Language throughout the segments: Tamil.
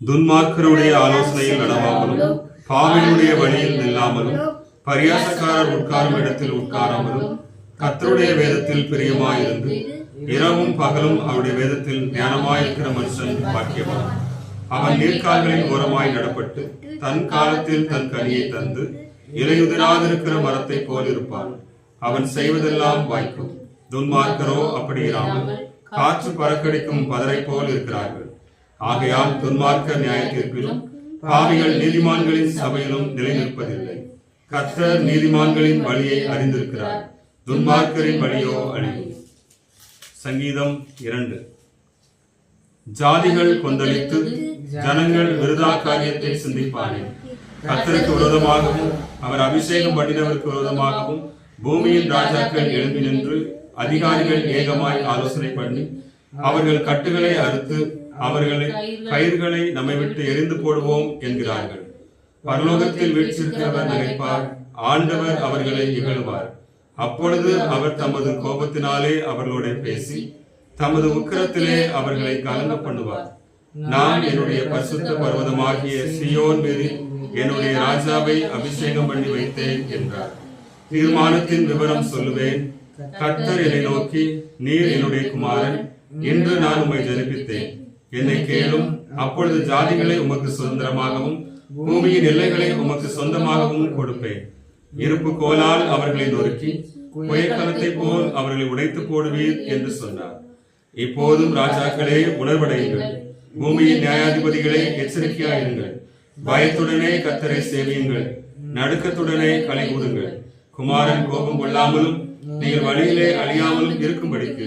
துன்மார்க்கருடைய ஆலோசனையில் நடவாமலும் பாவினுடைய வழியில் நில்லாமலும் பரியாசக்காரர் உட்காரும் இடத்தில் உட்காராமலும் கத்தருடைய வேதத்தில் பிரியமாயிருந்து இரவும் பகலும் அவருடைய வேதத்தில் ஞானமாயிருக்கிற மனுஷன் பாக்கியவான். அவன் நீர்க்கால்களின் ஓரமாய் நடப்பட்டு தன் காலத்தில் தன் கனியை தந்து இலையுதிராதிருக்கிற மரத்தை போல் இருப்பான். அவன் செய்வதெல்லாம் வாய்க்கும். துன்மார்க்கரோ அப்படி இராமல் காற்று பறக்கடிக்கும் பதரை போல் இருக்கிறார்கள். ஆகையால் துன்மார்க்க நியாய தீர்ப்பிலும் பாவிகள் நீதிமான்களின் சபையிலும் நிலைநிற்பதில்லை. கர்த்தர் நீதிமான்களின் வழியை அறிந்திருக்கிறார். துன்மார்க்கரின் வழியோ அழிவு சங்கீதம் இரண்டு. ஜாதிகள் கொந்தளித்து ஜனங்கள் விருதா காரியத்தை சிந்திப்பானே. கத்தருக்கு விரோதமாகவும் அவர் அபிஷேகம் பண்ணினவருக்கு விரோதமாகவும் பூமியின் ராஜாக்கள் எழும்பி நின்று அதிகாரிகள் ஏகமாய் ஆலோசனை பண்ணி அவர்கள் கட்டுகளை அறுத்து அவர்களை கயிறுகளை நம்மை விட்டு எரிந்து போடுவோம் என்கிறார்கள். பரலோகத்தில் வீற்றிருக்கிறவர் நினைப்பார். ஆண்டவர் அவர்களை இகழ்வார். அப்பொழுது அவர் தமது கோபத்தினாலே அவர்களோட பேசி தமது உக்கிரத்திலே அவர்களை கலங்க பண்ணுவார் நான் என்னுடைய பரிசுத்த பர்வதமாகிய சியோன் மீது என்னுடைய ராஜாவை அபிஷேகம் பண்ணி வைத்தேன் என்றார். தீர்மானத்தின் விவரம் சொல்லுவேன். கர்த்தர் என்னை நோக்கி நீர் என்னுடைய குமாரன். இன்று நான் உம்மை ஜனிப்பித்தேன். என்னை கேளும். அப்பொழுது ஜாதிகளை உமக்கு சுதந்திரமாகவும் பூமியின் எல்லைகளை உமக்கு சொந்தமாகவும் கொடுப்பேன். இருப்பு கோலால் அவர்களை நொறுக்கி புயக்கலத்தை போல் அவர்களை உடைத்து போடுவீர் என்று சொன்னார். இப்போதும் ராஜாக்களே உணர்வடையுங்கள். பூமியின் நியாயாதிபதிகளே எச்சரிக்கையாயிருங்கள். பயத்துடனே கத்தரை சேவியுங்கள். நடுக்கத்துடனே களி கூறுங்கள் குமாரன் கோபம் கொள்ளாமலும் நீங்கள் வழியிலே அழியாமலும் இருக்கும்படிக்கு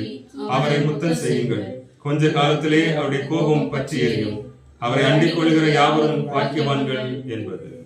அவரை முத்தம் செய்யுங்கள். கொஞ்ச காலத்திலே அவருடைய கோபம் பற்றி எரியும். அவரை அண்டிக் கொள்கிற யாவரும் பாக்கியவான்கள் என்பது.